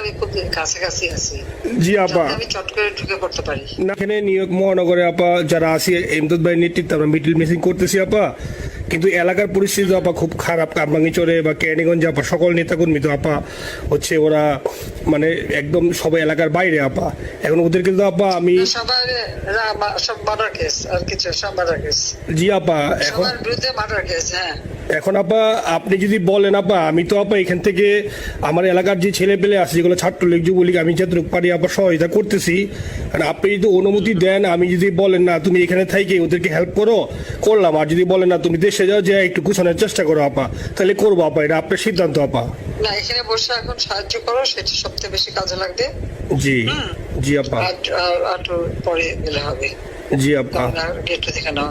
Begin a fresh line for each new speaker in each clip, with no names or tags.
আমি খুব কাছাকাছি আছি।
জি আপা।
আমি চট করে ঢুকে পড়তে পারি।
না, এখানে নিউ ইয়র্ক মহানগরে আপা যারা আছি এমদাদ ভাই নেতৃত্বে আমরা মিডিল মিসিং করতেছি আপা। কিন্তু এলাকার পরিস্থিতি আপা খুব খারাপ। কারমাঙ্গিচরে বা ক্যানিগঞ্জে আপা সকল নেতাকর্মী তো আপা হচ্ছে ওরা মানে একদম সবাই এলাকার বাইরে আপা। এখন ওদেরকে তো আপা আমি জি আপা এখন
বিরুদ্ধে মার্ডার কেস হ্যাঁ।
এখন আপা আপনি যদি বলেন আপা আমি তো আপা এখান থেকে আমার এলাকার যে ছেলে পেলে আছে যেগুলো ছাত্রলীগ যুবলীগ আমি যতটুকু পারি আপা সহায়তা করতেছি। আর আপনি যদি অনুমতি দেন আমি যদি বলেন না তুমি এখানে থাইকে ওদেরকে হেল্প করো করলাম। আর যদি বলেন না তুমি দেশে যাও যে একটু গুছানোর চেষ্টা করো আপা তাহলে করব আপা এটা আপনার সিদ্ধান্ত আপা।
না এখানে বসে এখন সাহায্য করো সেটা সবচেয়ে বেশি কাজে লাগবে।
জি জি আপা।
আর পরে গেলে হবে।
জি আপা।
গেটটা দেখে নাও।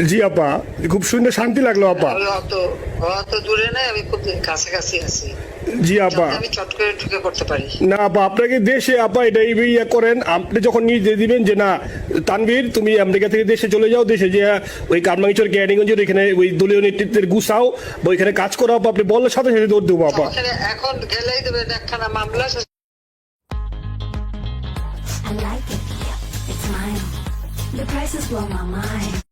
জি আপা খুব শুনে শান্তি লাগল আপা
অত দূরে নাই আমি খুব কাছাকাছি আছি
জি আপা
আমি চট করে ঢুকে পড়তে পারি
না আপা আপনাকে দেশে আপা এটা এই ইয়ে করেন আপনি যখন নিজ দিবেন যে না তানভীর তুমি আমেরিকা থেকে দেশে চলে যাও দেশে যে ওই কারমাঙ্গিচর ক্যারিগঞ্জের এখানে ওই দলীয় নেতৃত্বের গুছাও বা ওইখানে কাজ করো আপা আপনি বললে সাথে সাথে দৌড় দেবো আপা
এখন গেলেই দেবেন একখানা মামলা
I like it. It's mine. The prices blow my mind.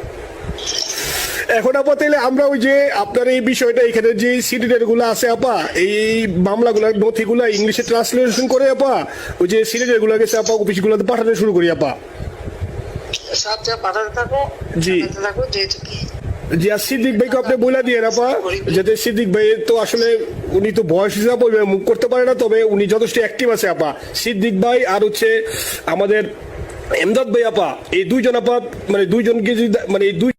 এখন আপা তাহলে আমরা ওই যে আপনার এই বিষয়টা এখানে যে সিডিডেরগুলো আছে আপা এই মামলাগুলো নথিগুলো ইংলিশে ট্রান্সলেশন করে আপা ওই যে সিডিডেরগুলো গেছে আপা অফিসগুলোতে পাঠানো শুরু করি আপা।
পাঠাতে থাকো
জি।
থাকো যেহেতু কি
জি আর সিদ্দিক ভাইকে আপনি বলে দিয়ে আপা যাতে সিদ্দিক ভাই তো আসলে উনি তো বয়স হিসাবে মুখ করতে পারে না তবে উনি যথেষ্ট অ্যাক্টিভ আছে আপা। সিদ্দিক ভাই আর হচ্ছে আমাদের এমদাদ ভাই আপা এই দুইজন আপা মানে দুইজনকে যদি মানে এই দুই